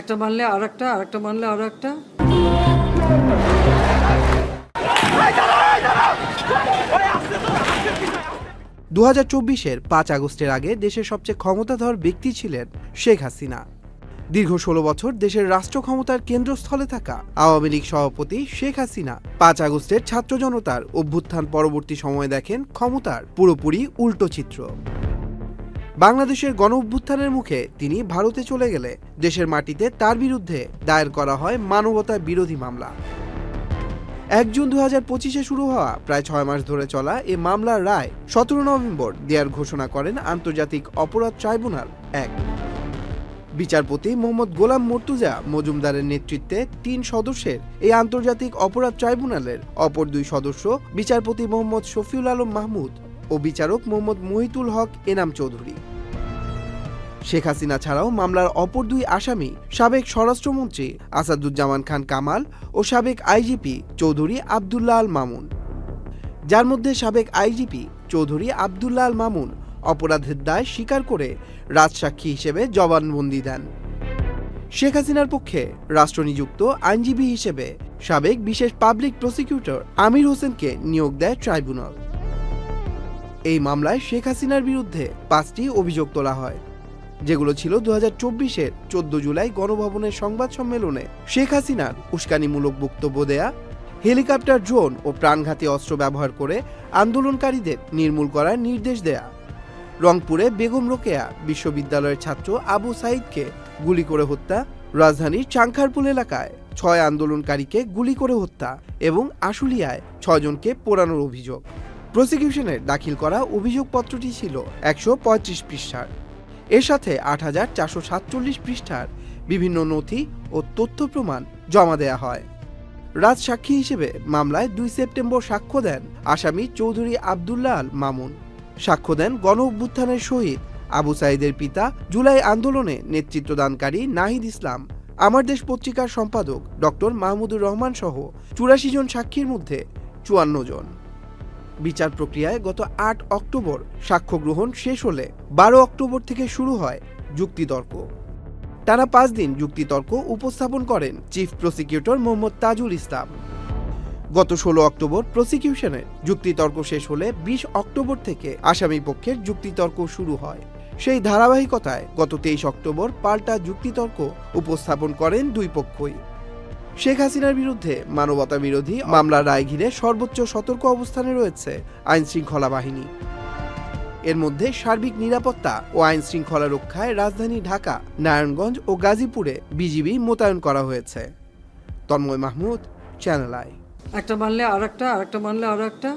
একটা মানলে আর একটা আর একটা মানলে আর একটা দু হাজার চব্বিশের পাঁচ আগস্টের আগে দেশের সবচেয়ে ক্ষমতাধর ব্যক্তি ছিলেন শেখ হাসিনা। দীর্ঘ ষোলো বছর দেশের রাষ্ট্র ক্ষমতার কেন্দ্রস্থলে থাকা আওয়ামী লীগ সভাপতি শেখ হাসিনা পাঁচ আগস্টের ছাত্র জনতার অভ্যুত্থান পরবর্তী সময়ে দেখেন ক্ষমতার পুরোপুরি উল্টো চিত্র। বাংলাদেশের গণ অভ্যুত্থানের মুখে তিনি ভারতে চলে গেলে দেশের মাটিতে তার বিরুদ্ধে দায়ের করা হয় মানবতা বিরোধী মামলা। এক জুন দু হাজার পঁচিশে শুরু হওয়া প্রায় ছয় মাস ধরে চলা এ মামলার রায় সতেরো নভেম্বর দেওয়ার ঘোষণা করেন আন্তর্জাতিক অপরাধ ট্রাইব্যুনাল এক। বিচারপতি মোহাম্মদ গোলাম মর্তুজা মজুমদারের নেতৃত্বে তিন সদস্যের এই আন্তর্জাতিক অপরাধ ট্রাইব্যুনালের অপর দুই সদস্য বিচারপতি মোহাম্মদ শফিউল আলম মাহমুদ ও বিচারক মোহাম্মদ মহিতুল হক এনাম চৌধুরী। শেখ হাসিনা ছাড়াও মামলার অপর দুই আসামি সাবেক স্বরাষ্ট্রমন্ত্রী আসাদুজ্জামান খান কামাল ও সাবেক আইজিপি চৌধুরী আবদুল্লাহ আল মামুন। যার মধ্যে সাবেক আইজিপি চৌধুরী আবদুল্লাহ আল মামুন অপরাধের দায় স্বীকার করে রাজসাক্ষী হিসেবে জবানবন্দি দেন। শেখ হাসিনার পক্ষে রাষ্ট্রনিযুক্ত আইনজীবী হিসেবে সাবেক বিশেষ পাবলিক প্রসিকিউটর আমির হোসেনকে নিয়োগ দেয় ট্রাইব্যুনাল। এই মামলায় শেখ হাসিনার বিরুদ্ধে পাঁচটি অভিযোগ তোলা হয়, যেগুলো ছিল দু হাজার চব্বিশের চোদ্দ জুলাই গণভবনের সংবাদ সম্মেলনে শেখ হাসিনার উস্কানিমূলক বক্তব্য দেয়া, হেলিকপ্টার, ড্রোন ও প্রাণঘাতী অস্ত্র ব্যবহার করে আন্দোলনকারীদের নির্মূল করার নির্দেশ দেয়া। রংপুরে বেগম রোকেয়া বিশ্ববিদ্যালয়ের ছাত্র আবু সাইদকে গুলি করে হত্যা, রাজধানীর চাংখারপুল এলাকায় ছয় আন্দোলনকারীকে গুলি করে হত্যা এবং আশুলিয়ায় ছয়জনকে পোড়ানোর অভিযোগ। প্রসিকিউশনের দাখিল করা অভিযোগপত্রটি ছিল একশো পঁয়ত্রিশ পৃষ্ঠার। এর সাথে আট হাজার চারশো সাতচল্লিশ পৃষ্ঠার বিভিন্ন নথি ও তথ্য প্রমাণ জমা দেয়া হয়। রাজ সাক্ষী হিসেবে মামলায় দুই সেপ্টেম্বর সাক্ষ্য দেন আসামি চৌধুরী আবদুল্লাহ আল মামুন। সাক্ষ্য দেন গণ অভ্যুত্থানের শহীদ আবু সাইদের পিতা জুলাই আন্দোলনে নেতৃত্বদানকারী নাহিদ ইসলাম, আমার দেশ পত্রিকার সম্পাদক ডক্টর মাহমুদুর রহমান সহ চুরাশি জন সাক্ষীর মধ্যে চুয়ান্ন জন। বিচার প্রক্রিয়ায় গত আট অক্টোবর সাক্ষ্য গ্রহণ শেষ হলে বারো অক্টোবর থেকে শুরু হয় যুক্তিতর্ক। টানা পাঁচ দিন যুক্তিতর্ক উপস্থাপন করেন চিফ প্রসিকিউটর মোহাম্মদ তাজুল ইসলাম। গত ষোলো অক্টোবর প্রসিকিউশনের যুক্তিতর্ক শেষ হলে বিশ অক্টোবর থেকে আসামি পক্ষের যুক্তিতর্ক শুরু হয়। সেই ধারাবাহিকতায় গত তেইশ অক্টোবর পাল্টা যুক্তিতর্ক উপস্থাপন করেন দুই পক্ষই। শেখ হাসিনার বিরুদ্ধে মানবতা বিরোধী মামলার রায় ঘিরে সর্বোচ্চ সতর্ক অবস্থানে রয়েছে আইন শৃঙ্খলা বাহিনী। এর মধ্যে সার্বিক নিরাপত্তা ও আইন শৃঙ্খলা রক্ষায় রাজধানী ঢাকা নারায়ণগঞ্জ ও গাজীপুরে বিজিবি মোতায়েন করা হয়েছে। তন্ময় মাহমুদ চ্যানেল আই একটা মানলে আর একটা আর একটা মানলে আর একটা